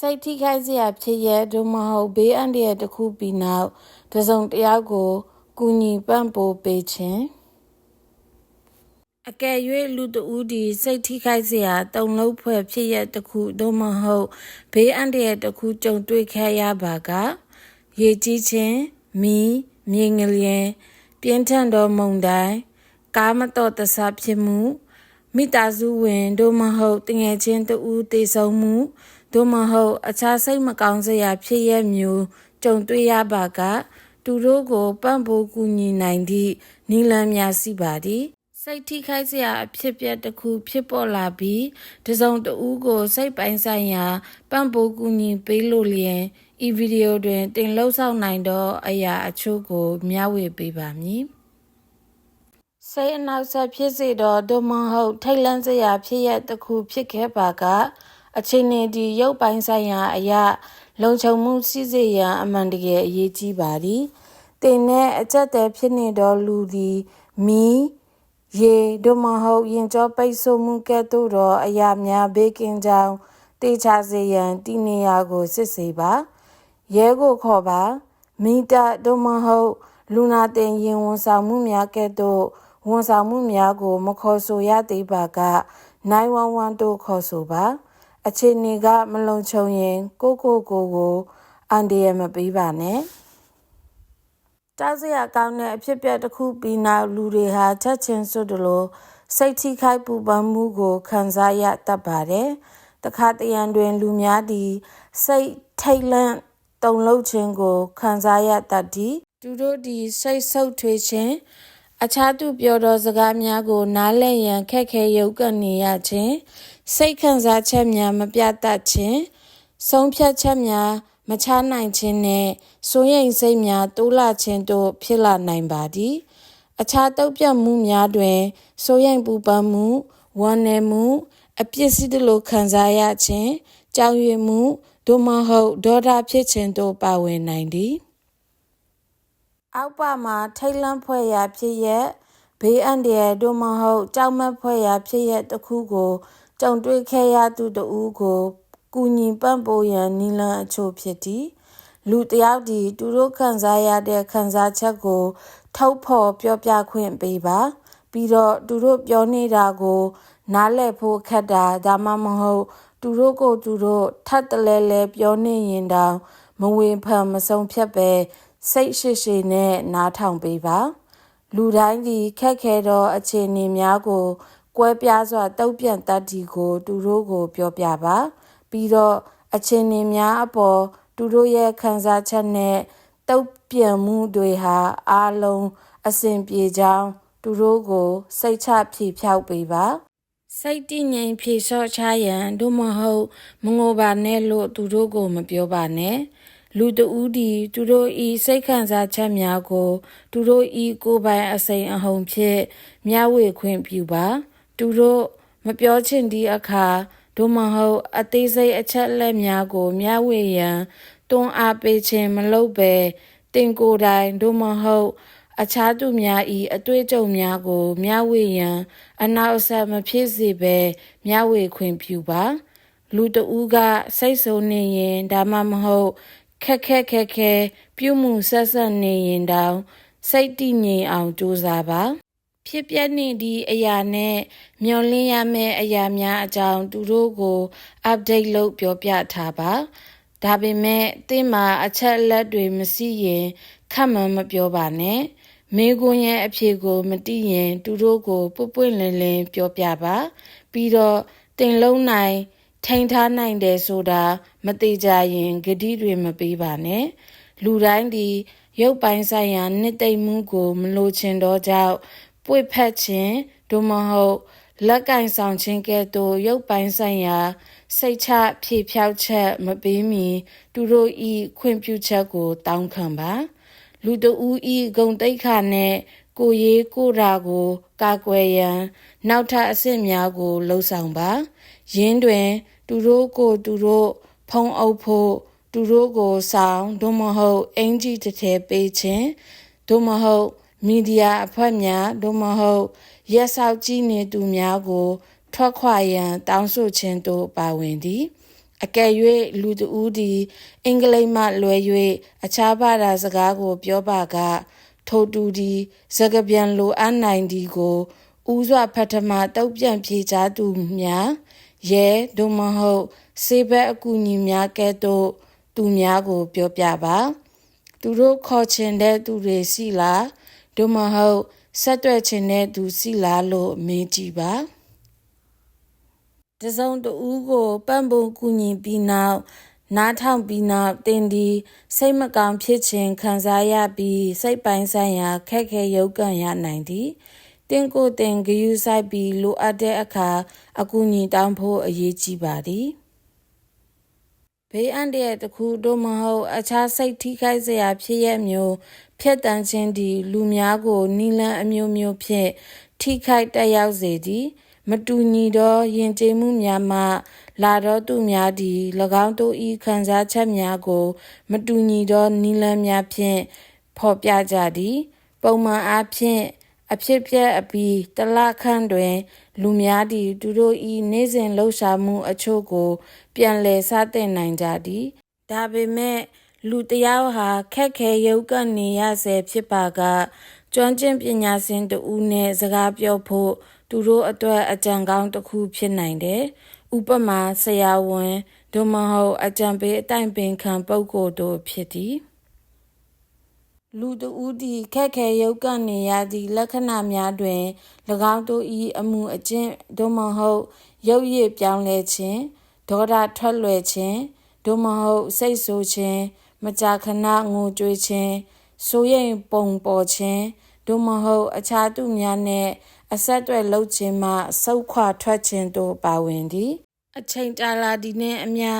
စိတ်ထိခိုက်စရာဖြစ်ရဒုမဟုတ်ဘေးအန္တရာယ်တစ်ခုပြီးနောက်တစ်စုံတစ်ယောက်ကိုကူညီပံ့ပိုးပေးခြင်းအကယ်၍လူတဦးဒီစိတ်ထိခိုက်စရာတုံလုံးဖွဲ့ဖြစ်ရတစ်ခုဒုမဟုတ်ဘေးအန္တရာယ်တစ်ခုကြုံတွေ့ခဲ့ရပါကရေကြီးခြင်းမီးမြေငလျင်ပြင်းထန်သောမုန်တိုင်းကားမတော်တဆဖြစ်မှုမိသားစုဝင်ဒုမဟုတ်တငယ်ချင်းတဦးတေဆုံးမှု သို့မဟုတ် အခြားစိတ်မကောင်းစရာဖြစ်ရမျိုးကြုံတွေ့ရပါက သူတို့ကိုပံ့ပိုးကူညီနိုင်သည့်နီလန်းများစီပါသည်စိတ်ထိခိုက်စရာအဖြစ်ပြက်တစ်ခုဖြစ်ပေါ်လာပြီးတစုံတဦးကိုစိတ်ပိုင်းဆိုင်ရာပံ့ပိုးကူညီပေးလို့လျင်ဤဗီဒီယိုတွင်တင်လှုပ်ဆောင်နိုင်သောအရာအချို့ကိုမျှဝေပေးပါမည်စိတ်အနောက်ဆက်ဖြစ်စေသောဒုမဟုတ်ထိတ်လန့်စရာဖြစ်ရတစ်ခုဖြစ်ခဲ့ပါက အခြေအနေဒီရုပ်ပိုင်းဆိုင်ရာအရာလုံခြုံမှုစီစေရန်အမှန်တကယ်အရေးကြီးပါသည်တင်နဲ့အကျက်တဲဖြစ်နေသောလူသည်မီးရေဒုမဟုတ်ရင်ကြောပိတ်ဆို့မှုကဲ့သို့သောအရာများဘေးကင်းကြောင်းတေချာစေရန်တည်နေရာကိုစစ်ဆေးပါရဲကိုခေါ်ပါမိတဒုမဟုတ်လူနာတင်ရင်ဝန်ဆောင်မှုများကဲ့သို့ဝန်ဆောင်မှုများကို မခေါ်ဆိုရသေးပါက911တို့ခေါ်ဆိုပါ အခြေအနေကမလုံခြုံရင် ကိုကိုကိုကိုအန်ဒီရမပေးပါနဲ့တားစရာကောင်းတဲ့အဖြစ်ပြက်တစ်ခုပြီးနောက်လူတွေဟာချက်ချင်းစွတ်တယ်လို့စိတ်ထိခိုက်ပူပန်မှုကိုခံစားရတတ်ပါတယ်တခါတရံတွင်လူများသည်စိတ်ထိတ်လန့်တုန်လှုပ်ခြင်းကိုခံစားရတတ်သည်သူတို့သည်စိတ်ဆုပ်ထွေးခြင်းအခြားသူပြောသောစကားများကိုနားလည်ရန်ခက်ခဲရုပ်ကနေရခြင်း စိတ်ခံစားချက်များမပြတ်တတ်ခြင်းဆုံးဖြတ်ချက်များမချနိုင်ခြင်းနဲ့စိုးရိမ်စိတ်များတိုးလာခြင်းတို့ဖြစ်လာနိုင်ပါသည်အခြားတုပ်ပြတ်မှုများတွင်စိုးရိမ်ပူပန်မှုဝမ်းနည်းမှု အပြစ်စီးတလို့ခံစားရခြင်းကြောက်ရွံ့မှုသို့မဟုတ်ဒေါသဖြစ်ခြင်းတို့ပါဝင်နိုင်သည်အောက်ပါမှာထိတ်လန့်ဖွဲ့ရာဖြစ်ရက်ဘေးအန္တရာယ်တို့မဟုတ်ကြောက်မက်ဖွဲ့ရာဖြစ်ရက်တစ်ခုကို ကြုံတွေ့ခဲ့ရသူတဦးကိုကူညီပံ့ပိုးရန်နီလန်အချို့ဖြစ်သည်လူတယောက်ဒီသူတို့ခံစားရတဲ့ခံစားချက်ကိုထုတ်ဖော်ပြောပြခွင့်ပေးပါ ပြီးတော့သူတို့ပြောနေတာကို နားလည်ဖို့ခက်တာဒါမှမဟုတ် သူတို့ကိုသူတို့ထပ်တလဲလဲပြောနေရင်တောင်မဝေဖန်မဆုံးဖြတ်ပဲစိတ်ရှိရှိနဲ့နားထောင်ပေးပါ လူတိုင်းဒီခက်ခဲသောအခြေအနေများကို ကွဲပြားစွာတုံ့ပြန်တတ်ဒီကို သူတို့ကို ပြောပြပါ ပြီးတော့အခြေအနေများအပေါ်သူတို့ရဲ့ခံစားချက်နဲ့တုံ့ပြန်မှုတွေဟာအားလုံးအဆင်ပြေကြောင်းသူတို့ကို စိတ်ချဖြေဖြောက်ပေးပါစိတ်တည်ငြိမ်ဖြေလျှော့ချရန်တို့မဟုတ်မငိုပါနဲ့လို့သူတို့ကို မပြောပါနဲ့လူတဦးဒီသူတို့ဤစိတ်ခံစားချက်များကို သူတို့ဤကိုယ်ပိုင်အစိမ်အဟုန်ဖြင့်မျှဝေခွင့်ပြုပါ သူတို့မပြောချင်သည့်အခါဒို့မဟုတ်အသေးစိတ်အချက်လက်များကိုမျှဝေရန်တွန်းအားပေးခြင်းမလုပ်ဘဲတင်ကိုယ်တိုင်ဒို့မဟုတ်အခြားသူများ၏အတွေ့အကြုံများကိုမျှဝေရန်အနောက်အဆက်မဖြစ်စေဘဲမျှဝေခွင့်ပြုပါ လူတဦးကစိတ်ဆိုးနေရင်ဒါမှမဟုတ်ခက်ခက်ခက်ခဲပြုမှုဆက်ဆက်နေရင်တောင်စိတ်တည်ငြိမ်အောင်ကြိုးစားပါ ဖြစ်ပျက်နေသည့်အရာနဲ့မျောလင်းရမယ့်အရာများအကြောင်းသူတို့ကို update လုပ်ပြောပြထားပါဒါပေမဲ့သင်မှာအချက်အလက်တွေမရှိရင်ခက်မှန်မပြောပါနဲ့မေကွန်းရဲ့အဖြေကိုမသိရင် သူတို့ကိုပွပွင့်လင်းလင်းပြောပြပါ ပြီးတော့တင်လုံးနိုင် ထိန်ထားနိုင်တယ်ဆိုတာမသေးကြရင်ဂတိတွေမပေးပါနဲ့လူတိုင်းဒီရုပ်ပိုင်းဆိုင်ရာနှစ်သိမ့်မှုကိုမလိုချင်တော့ကြောင့် ပွေဖက်ခြင်းဒုမဟုတ်လက်ကင်ဆောင်ခြင်းကဲ့သို့ရုပ်ပိုင်းဆိုင်ရာ စိတ်ချဖြေဖြောက်ချက်မပေးမီသူတို့ဤခွင့်ပြုချက်ကိုတောင်းခံပါ လူတဦးဤဂုံတိတ်ခါနဲ့ကိုရေးကိုရာကို ကာကွယ်ရန် နောက်ထပ်အဆင့်များကိုလှုံ့ဆော်ပါရင်းတွင် သူတို့ကိုသူတို့ဖုံးအုပ်ဖို့သူတို့ကိုဆောင်ဒုမဟုတ်အင်ဂျီတစ်ထဲပေးခြင်းဒုမဟုတ် မီဒီယာအဖွဲ့များဒုမဟုတ်ရက်ဆောက်ကြည့်နေသူများကို ထွက်ခွာရန် တောင်းဆိုခြင်းတို့ပါဝင်သည်အကယ်၍လူတဦးသည်အင်္ဂလိပ်မှလွဲ၍အခြားဘာသာစကားကို ပြောပါက ထိုတူသည်စကားပြန်လိုအပ်နိုင်သည်ကိုဥစွာပထမတုတ်ပြန်ဖြေချသူများရဲသို့မဟုတ်စေဘက်အကူအညီများကဲ့သို့သူများကို ပြောပြပါ သူတို့ခေါ်ချင်တဲ့သူတွေစီလား သို့မဟုတ်ဆက်တွယ်ချင်တဲ့သူစီလားလို့မေးကြည့်ပါတစုံတဦးကိုပံ့ပိုးကူညီပြီးနောက်နားထောင်ပြီးနောက်တင်ဒီစိတ်မကောင်းဖြစ်ခြင်းခံစားရပြီးစိတ်ပိုင်းဆိုင်ရာခက်ခဲရုပ်ကန်ရနိုင်သည်တင်ကိုတင်ဂယူဆိုင်ပြီးလိုအပ်တဲ့အခါအကူအညီတောင်းဖို့အရေးကြီးပါသည်ဘေးအန္တရာယ်တစ်ခုတို့မဟုတ်အခြားစိတ်ထိခိုက်စရာဖြစ်ရမျိုး ဖြတ်တန်းခြင်းသည် လူများကိုနီလန်းအမျိုးမျိုးဖြင့် ထိခိုက်တက်ရောက်စေသည်မတူညီသောယဉ်ကျေးမှုများမှ လာသောသူများသည်၎င်းတို့၏ခံစားချက်များကို မတူညီသောနီလန်းများဖြင့် ဖော်ပြကြသည် ပုံမှန်အားဖြင့်အဖြစ်ပြက်အပြီးတလခန့်တွင် လူများသည်သူတို့၏နေ့စဉ်လှုပ်ရှားမှုအချို့ကို ပြန်လည်စတင်နိုင်ကြသည်ဒါပေမဲ့ လူတစ်ယောက်ဟာခက်ခဲရုပ်ကနေရဆဲဖြစ်ပါကကျွမ်းကျင်ပညာရှင်တဦးနဲ့စကားပြောဖို့သူတို့အတွက်အကြံကောင်းတစ်ခုဖြစ်နိုင်တယ်။ဥပမာဆရာဝန်ဒုမဟုတ်အကြံပေးအတိုင်ပင်ခံပုဂ္ဂိုလ်တို့ဖြစ်သည်။လူတဦးသည်ခက်ခဲရုပ်ကနေရသည့်လက္ခဏာများတွင်၎င်းတို့၏အမှုအကျင့်ဒုမဟုတ်ရုပ်ရည်ပြောင်းလဲခြင်းဒေါသထွက်လွယ်ခြင်းဒုမဟုတ်စိတ်ဆိုးခြင်း မကြာခဏငိုကြွေးခြင်းစိုးရိမ်ပုံပေါ်ခြင်းဒုမဟုတ်အခြားသူများနှင့်အဆက်အသွယ်လုပ်ခြင်းမှဆုတ်ခွာထွက်ခြင်းတို့ပါဝင်သည်အချိန်တာလာဒီနှင့်အမျှ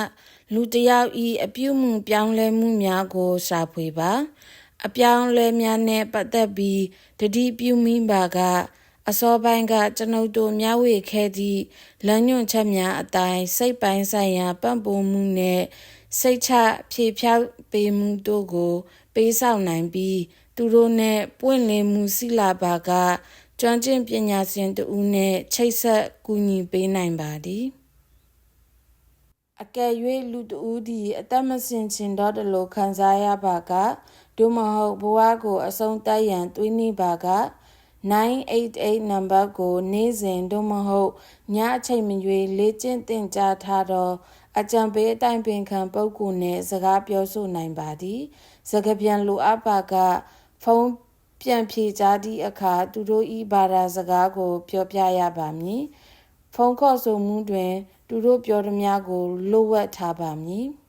လူတစ်ယောက်ဤအပြုမှုပြောင်းလဲမှုများကိုရှာဖွေပါ အပြောင်းလဲများနဲ့ပတ်သက်ပြီးတတိပြုမိပါက အစောပိုင်းကကျွန်ုပ်တို့မျှဝေခဲ့သည့်လမ်းညွှန်ချက်များအတိုင်းစိတ်ပိုင်းဆိုင်ရာပံ့ပိုးမှုနဲ့စိတ်ချဖြေဖြောက်ပေးမှုတို့ကို ပေးဆောင်နိုင်ပြီးသူတို့နဲ့ပွင့်လင်းမှုစီလာပါကကျွမ်းကျင်ပညာရှင်တဦးနဲ့ချိတ်ဆက်ကူညီပေးနိုင်ပါသည်အကယ်၍လူတဦးသည်အသက်မစင်ချင်တော့တယ်လို့ခံစားရပါကဒုမဟုတ်ဘဝကိုအဆုံးတတ်ရန်တွေးနေပါက 988နံပါတ်ကို နေ့စဉ်သို့မဟုတ်ညအချိန်မရွေးလေ့ကျင့်သင်ကြားထားသောအကြံပေးအတိုင်ပင်ခံပုဂ္ဂိုလ်နှင့်စကားပြောဆိုနိုင်ပါသည်စကားပြန်လိုအပ်ပါကဖုန်းပြန်ဖြေကြားသည့်အခါသူတို့၏ဘာသာစကားကို ပြောပြရပါမည်ဖုန်းခေါ်ဆိုမှုတွင် သူတို့ပြောသည်များကိုလိုဝက်ထားပါမည်။